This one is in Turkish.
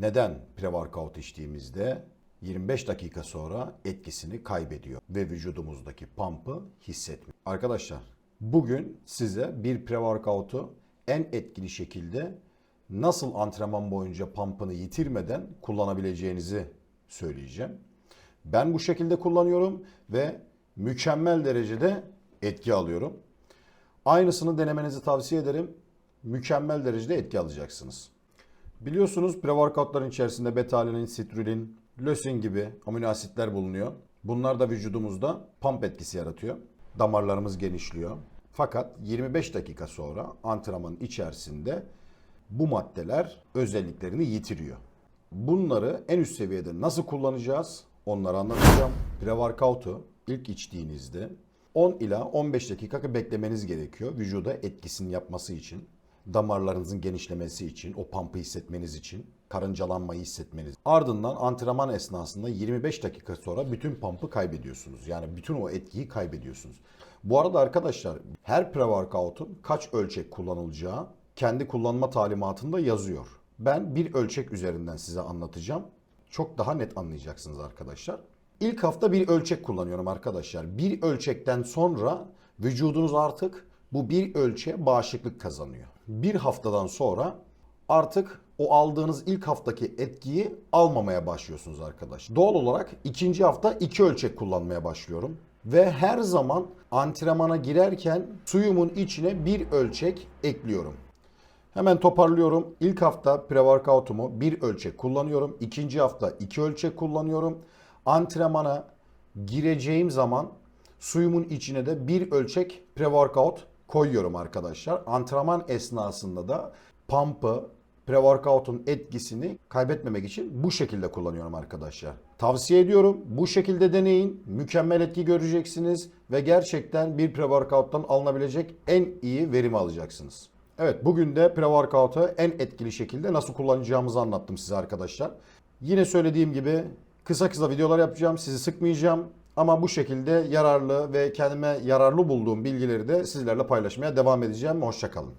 Neden pre-workout içtiğimizde 25 dakika sonra etkisini kaybediyor ve vücudumuzdaki pump'ı hissetmiyor. Arkadaşlar bugün size bir pre-workout'u en etkili şekilde nasıl antrenman boyunca pump'ını yitirmeden kullanabileceğinizi söyleyeceğim. Ben bu şekilde kullanıyorum ve mükemmel derecede etki alıyorum. Aynısını denemenizi tavsiye ederim. Mükemmel derecede etki alacaksınız. Biliyorsunuz pre-workoutların içerisinde beta-alanin, sitrulin, lösin gibi amino asitler bulunuyor. Bunlar da vücudumuzda pump etkisi yaratıyor. Damarlarımız genişliyor. Fakat 25 dakika sonra antrenmanın içerisinde bu maddeler özelliklerini yitiriyor. Bunları en üst seviyede nasıl kullanacağız? Onları anlatacağım. Pre-workout'u ilk içtiğinizde 10 ila 15 dakika beklemeniz gerekiyor vücuda etkisini yapması için. Damarlarınızın genişlemesi için, o pump'ı hissetmeniz için, karıncalanmayı hissetmeniz. Ardından antrenman esnasında 25 dakika sonra bütün pump'ı kaybediyorsunuz. Yani bütün o etkiyi kaybediyorsunuz. Bu arada arkadaşlar her pre-workout'un kaç ölçek kullanılacağı kendi kullanma talimatında yazıyor. Ben bir ölçek üzerinden size anlatacağım. Çok daha net anlayacaksınız arkadaşlar. İlk hafta bir ölçek kullanıyorum arkadaşlar. Bir ölçekten sonra vücudunuz artık bu bir ölçeğe bağışıklık kazanıyor. Bir haftadan sonra artık o aldığınız ilk haftaki etkiyi almamaya başlıyorsunuz arkadaşlar. Doğal olarak ikinci hafta iki ölçek kullanmaya başlıyorum. Ve her zaman antrenmana girerken suyumun içine bir ölçek ekliyorum. Hemen toparlıyorum. İlk hafta pre-workout'umu bir ölçek kullanıyorum. İkinci hafta iki ölçek kullanıyorum. Antrenmana gireceğim zaman suyumun içine de bir ölçek pre-workout koyuyorum arkadaşlar. Antrenman esnasında da pump'ı, pre-workout'un etkisini kaybetmemek için bu şekilde kullanıyorum arkadaşlar. Tavsiye ediyorum. Bu şekilde deneyin. Mükemmel etki göreceksiniz ve gerçekten bir pre-workout'tan alınabilecek en iyi verimi alacaksınız. Evet bugün de pre-workout'u en etkili şekilde nasıl kullanacağımızı anlattım size arkadaşlar. Yine söylediğim gibi kısa kısa videolar yapacağım. Sizi sıkmayacağım. Ama bu şekilde yararlı ve kendime yararlı bulduğum bilgileri de sizlerle paylaşmaya devam edeceğim. Hoşçakalın.